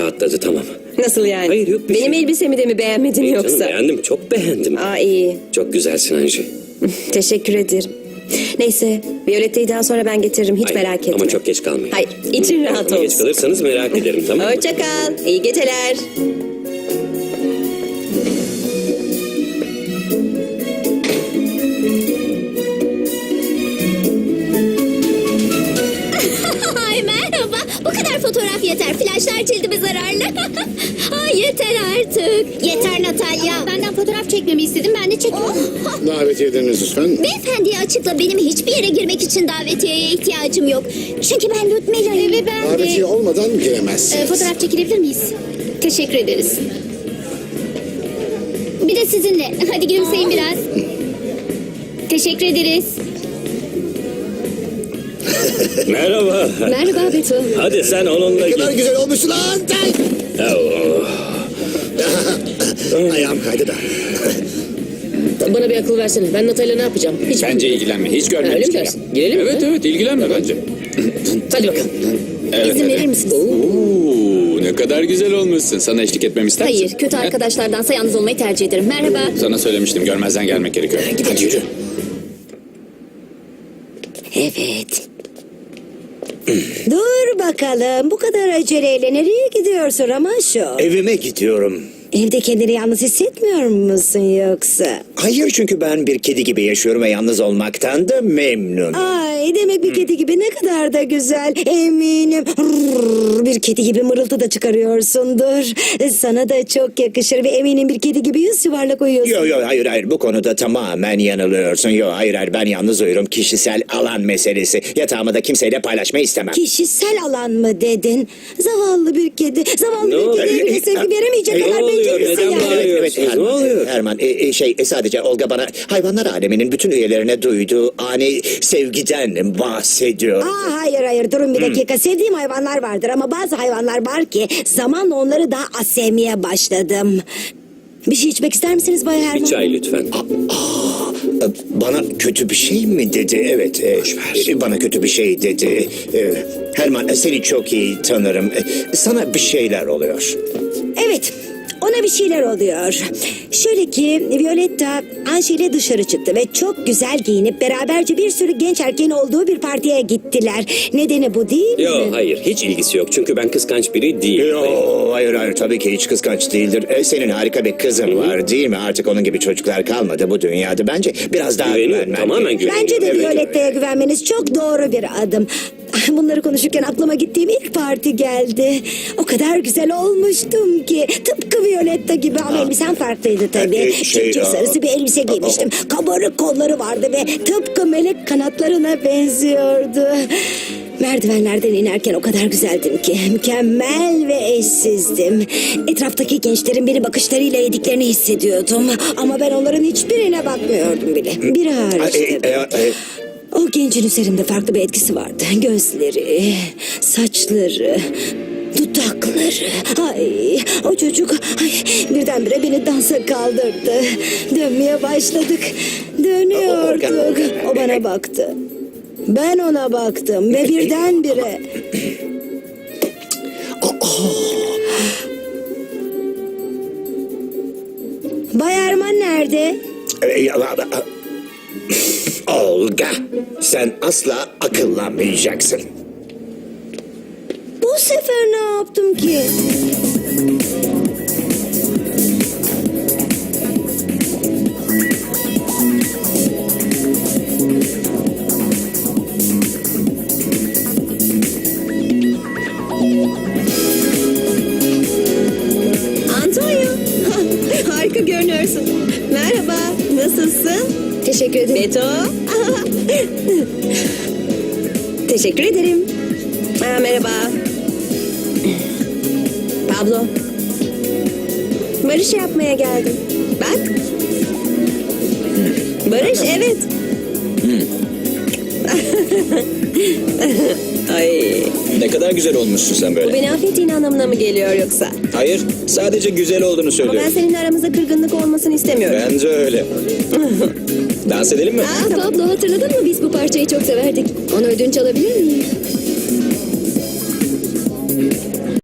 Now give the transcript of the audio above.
rahatladı tamam. Nasıl yani? Hayır, yok bir Benim şey. elbisemi de mi beğenmedin canım, yoksa? beğendim çok beğendim. Aa iyi. Çok güzelsin Anji. Teşekkür ederim. Neyse, Violetta'yı daha sonra ben getiririm. Hiç Hayır, merak etme. Ama çok geç kalmayın. Hayır, için rahat Ama geç olsun. kalırsanız merak ederim tamam mı? Hoşça kal. İyi geceler. Fotoğraf yeter. Flaşlar cildime zararlı. Ay yeter artık. Yeter Natalya. Benden fotoğraf çekmemi istedim. Ben de çekiyorum. Davet ediniz lütfen. Beyefendiye açıkla benim hiçbir yere girmek için davetiyeye ihtiyacım yok. Çünkü ben Ludmila'yım. Ve ben Davetiye olmadan Ee, giremezsiniz. fotoğraf çekilebilir miyiz? Teşekkür ederiz. Bir de sizinle. Hadi gülümseyin biraz. Teşekkür ederiz. Merhaba. Merhaba Beto. Hadi sen onunla Ne git. kadar güzel olmuş lan. Oh. Ayağım kaydı da. Bana bir akıl versene. Ben Natayla ne yapacağım? Hiç Bence ilgilenme. Hiç Ha, öyle görmemiş mi gibi. dersin? Girelim mi? Evet evet ilgilenme bence. Hadi bakalım. Evet, İzin evet. verir misiniz? Oo, ne kadar güzel olmuşsun. Sana eşlik etmemi ister misin? Hayır, kötü arkadaşlardansa yalnız olmayı tercih ederim. Merhaba. Sana söylemiştim görmezden gelmek gerekiyor. Hadi yürü. Evet. Dur bakalım. Bu kadar aceleyle nereye gidiyorsun Ramaşo? Evime gidiyorum. Evde kendini yalnız hissetmiyor musun yoksa? Hayır çünkü ben bir kedi gibi yaşıyorum ve yalnız olmaktan da memnun. Ay demek bir kedi gibi ne kadar da güzel. Eminim rrr, bir kedi gibi mırıltı da çıkarıyorsundur. Sana da çok yakışır ve eminim bir kedi gibi yüz yuvarlak uyuyorsun. Yo yo hayır hayır bu konuda tamamen yanılıyorsun. Yo hayır hayır ben yalnız uyurum. Kişisel alan meselesi. Yatağımı da kimseyle paylaşmayı istemem. Kişisel alan mı dedin? Zavallı bir kedi. Zavallı Ne bir oluyor? kediye bile sevgi veremeyecek Ne kadar oluyor? bencil misin Neden yani? bağırıyorsunuz? Evet, Ne Herman, oluyor? Herman e, e, şey e, sadece Olga bana hayvanlar aleminin bütün üyelerine duyduğu ani sevgiden bahsediyor. Aa, hayır hayır durun bir dakika. Sevdiğim hayvanlar vardır ama bazı hayvanlar var ki zamanla onları daha az sevmeye başladım. Bir şey içmek ister misiniz Bay Herman? Bir çay lütfen. Bana kötü bir şey mi dedi? Evet. e, e, Bana kötü bir şey dedi. E, Herman e, seni çok iyi tanırım. E, Sana bir şeyler oluyor. Evet. Ona bir şeyler oluyor. Şöyle ki Violetta Anşi ile dışarı çıktı ve çok güzel giyinip beraberce bir sürü genç erkeğin olduğu bir partiye gittiler. Nedeni bu değil mi? Yo hayır hiç ilgisi yok çünkü ben kıskanç biri değilim. Yo, hayır hayır tabii ki hiç kıskanç değildir. E, senin harika bir kızın var değil mi? Artık onun gibi çocuklar kalmadı bu dünyada. Bence biraz daha Güveniyorum, güvenmen tamamen güveniyorum. Bence de Evet. Violetta'ya güvenmeniz çok doğru bir adım. Bunları konuşurken aklıma gittiğim ilk parti geldi. O kadar güzel olmuştum ki. Tıpkı Violetta gibi ama elbisem farklıydı tabii. Ee, şey, Çiçek aa, sarısı bir elbise giymiştim. Kabarık kolları vardı ve tıpkı melek kanatlarına benziyordu. Merdivenlerden inerken o kadar güzeldim ki mükemmel ve eşsizdim. Etraftaki gençlerin beni bakışlarıyla yediklerini hissediyordum. Ama ben onların hiçbirine bakmıyordum bile. Biri hariç E, tabii. e, e, O gencin üzerimde farklı bir etkisi vardı. Gözleri, saçları, dudakları. Ay, o çocuk ay, birdenbire beni dansa kaldırdı. Dönmeye başladık. Dönüyorduk. O bana baktı. Ben ona baktım ve birdenbire... Bay Erman nerede? Olga, sen asla akıllanmayacaksın. Bu sefer ne yaptım ki? Antonio. Harika görünüyorsun. Merhaba. Nasılsın? Teşekkür ederim. Beto. Teşekkür ederim. Ha, merhaba. Pablo. Barış yapmaya geldim. Bak. Barış evet. Ay, Ne kadar güzel olmuşsun sen bu böyle. beni affettiğin anlamına mı geliyor yoksa? Hayır, sadece güzel olduğunu Ama ben söylüyorum. senin aramızda kırgınlık olmasını istemiyorum. Bence öyle. dans edelim mi? Aa, Pablo hatırladın mı biz bu parçayı çok severdik. Onu ödünç alabilir miyim?